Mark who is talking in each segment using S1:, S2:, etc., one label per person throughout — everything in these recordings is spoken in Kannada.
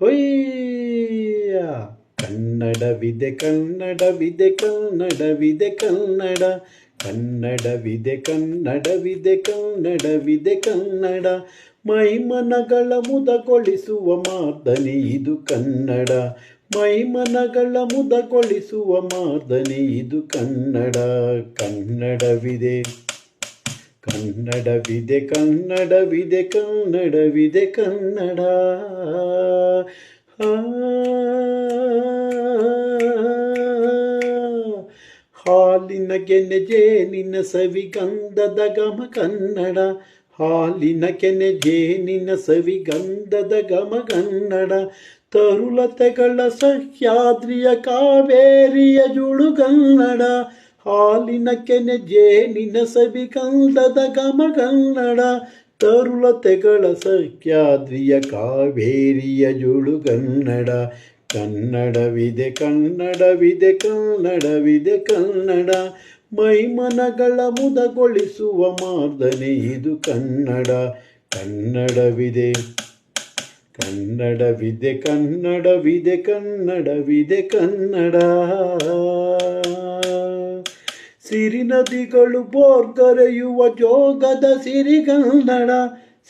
S1: ಹೊಯ್ಯ ಕನ್ನಡವಿದೆ ಕನ್ನಡವಿದೆ ಕನ್ನಡವಿದೆ ಕನ್ನಡ ಕನ್ನಡವಿದೆ ಕನ್ನಡವಿದೆ ಕನ್ನಡವಿದೆ ಕನ್ನಡ ಮೈಮನಗಳ ಮುದಗೊಳಿಸುವ ಮಾತನೆ ಇದು ಕನ್ನಡ. ಮೈಮನಗಳ ಮುದಗೊಳಿಸುವ ಮಾತನೆ ಇದು ಕನ್ನಡ. ಕನ್ನಡವಿದೆ ಕನ್ನಡವಿದೆ ಕನ್ನಡವಿದೆ ಕನ್ನಡವಿದೆ, ಕನ್ನಡ. ಹಾಲಿನ ಗೆನೆ ಜೇನಿನ ಸವಿಗಂಧದ ಗಮ ಕನ್ನಡ. ಹಾಲಿನ ಕೆನೆ ಜೇನಿನ ಸವಿಗಂಧದ ಗಮ ಗಮಗನ್ನಡ, ತರುಲತೆಗಳ ಸಹ್ಯಾದ್ರಿಯ ಕಾವೇರಿಯ ಜುಳುಗನ್ನಡ, ಹಾಲಿನ ಕೆನೆ ಜೇನಿನ ಸವಿಗಂಧದ ಗಮ ಗಮಗನ್ನಡ, ತರುಲತೆಗಳ ಸಖ್ಯಾದ್ರಿಯ ಕಾವೇರಿಯ ಜುಳುಗನ್ನಡ, ಕನ್ನಡವಿದೆ ಕನ್ನಡವಿದೆ ಕನ್ನಡವಿದೆ ಕನ್ನಡ. ಮೈಮನಗಳ ಮುದಗೊಳಿಸುವ ಮಾರ್ದನೆ ಇದು ಕನ್ನಡ. ಕನ್ನಡವಿದೆ ಕನ್ನಡವಿದೆ ಕನ್ನಡವಿದೆ ಕನ್ನಡವಿದೆ, ಕನ್ನಡ. ಸಿರಿ ನದಿಗಳು ಬೋರ್ಗರೆಯುವ ಜೋಗದ ಸಿರಿ ಕನ್ನಡ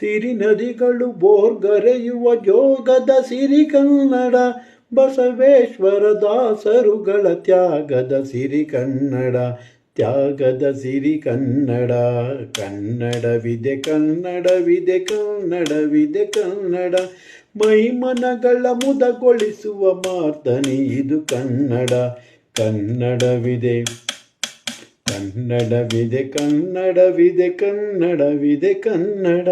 S1: ಸಿರಿ ನದಿಗಳು ಬೋರ್ಗರೆಯುವ ಜೋಗದ ಸಿರಿ ಕನ್ನಡ ಬಸವೇಶ್ವರ ದಾಸರುಗಳ ತ್ಯಾಗದ ಸಿರಿ ಕನ್ನಡ ತ್ಯಾಗದ ಸಿರಿ ಕನ್ನಡ ಕನ್ನಡವಿದೆ ಕನ್ನಡವಿದೆ ಕನ್ನಡವಿದೆ ಕನ್ನಡ ಮೈಮನಗಳ ಮುದಗೊಳಿಸುವ ಮಾರ್ದನಿ ಇದು ಕನ್ನಡ ಕನ್ನಡವಿದೆ ಕನ್ನಡವಿದೆ ಕನ್ನಡವಿದೆ ಕನ್ನಡವಿದೆ ಕನ್ನಡ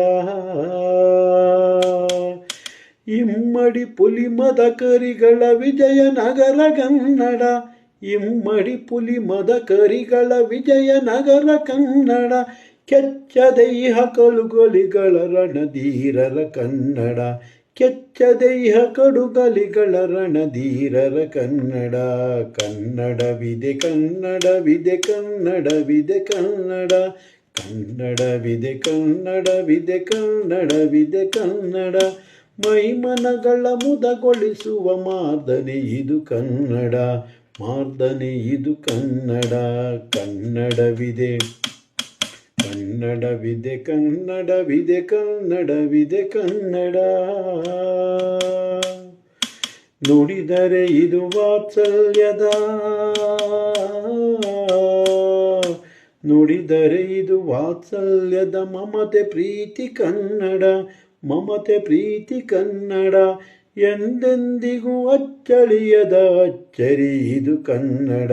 S1: ಇಮ್ಮಡಿ ಪುಲಿಮದ ಕರಿಗಳ ವಿಜಯನಗರ ಕನ್ನಡ. ಇಮ್ಮಡಿ ಪುಲಿ ಮದ ಕರಿಗಳ ವಿಜಯನಗರ ಕನ್ನಡ ಕೆಚ್ಚದೈಹ ಕಡುಗಲಿಗಳ ರಣಧೀರರ ಕನ್ನಡ ಕೆಚ್ಚದೈಹ ಕಡುಗಲಿಗಳ ರಣಧೀರರ ಕನ್ನಡ ಕನ್ನಡವಿದೆ ಕನ್ನಡವಿದೆ ಕನ್ನಡವಿದೆ ಕನ್ನಡ ಕನ್ನಡವಿದೆ ಕನ್ನಡವಿದೆ ಕನ್ನಡವಿದೆ ಕನ್ನಡ ಮೈಮನಗಳ ಮುದಗೊಳಿಸುವ ಮಾದರಿ ಇದು ಕನ್ನಡ. ಮಾರ್ದನೆ ಇದು ಕನ್ನಡ, ಕನ್ನಡವಿದೆ. ಕನ್ನಡವಿದೆ ಕನ್ನಡವಿದೆ ಕನ್ನಡವಿದೆ, ಕನ್ನಡ. ನುಡಿದರೆ ಇದು ವಾತ್ಸಲ್ಯದ. ನುಡಿದರೆ ಇದು ವಾತ್ಸಲ್ಯದ. ಮಮತೆ ಪ್ರೀತಿ ಕನ್ನಡ, ಮಮತೆ ಪ್ರೀತಿ ಕನ್ನಡ. ಎಂದೆಂದಿಗೂ ಅಚ್ಚಳಿಯದ ಅಚ್ಚರಿ ಇದು ಕನ್ನಡ.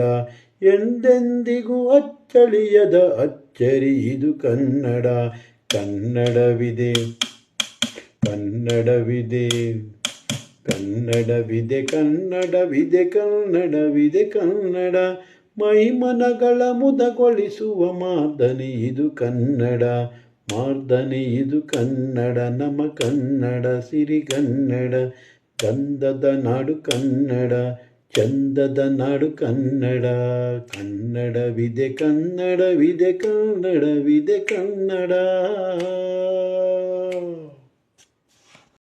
S1: ಎಂದೆಂದಿಗೂ ಅಚ್ಚಳಿಯದ ಅಚ್ಚರಿ ಇದು ಕನ್ನಡ. ಕನ್ನಡವಿದೆ ಕನ್ನಡವಿದೆ ಕನ್ನಡವಿದೆ ಕನ್ನಡವಿದೆ ಕನ್ನಡವಿದೆ, ಕನ್ನಡ. ಮೈಮನಗಳ ಮುದಗೊಳಿಸುವ ಮಾದನಿ ಇದು ಕನ್ನಡ. ಮಾರ್ದನಿ ಇದು ಕನ್ನಡ. ನಮ ಕನ್ನಡ, ಸಿರಿ ಕನ್ನಡ. ಗಂಧದ ನಾಡು ಕನ್ನಡ ಚಂದದ ನಾಡು ಕನ್ನಡ ಕನ್ನಡವಿದೆ ಕನ್ನಡವಿದೆ ಕನ್ನಡವಿದೆ ಕನ್ನಡ.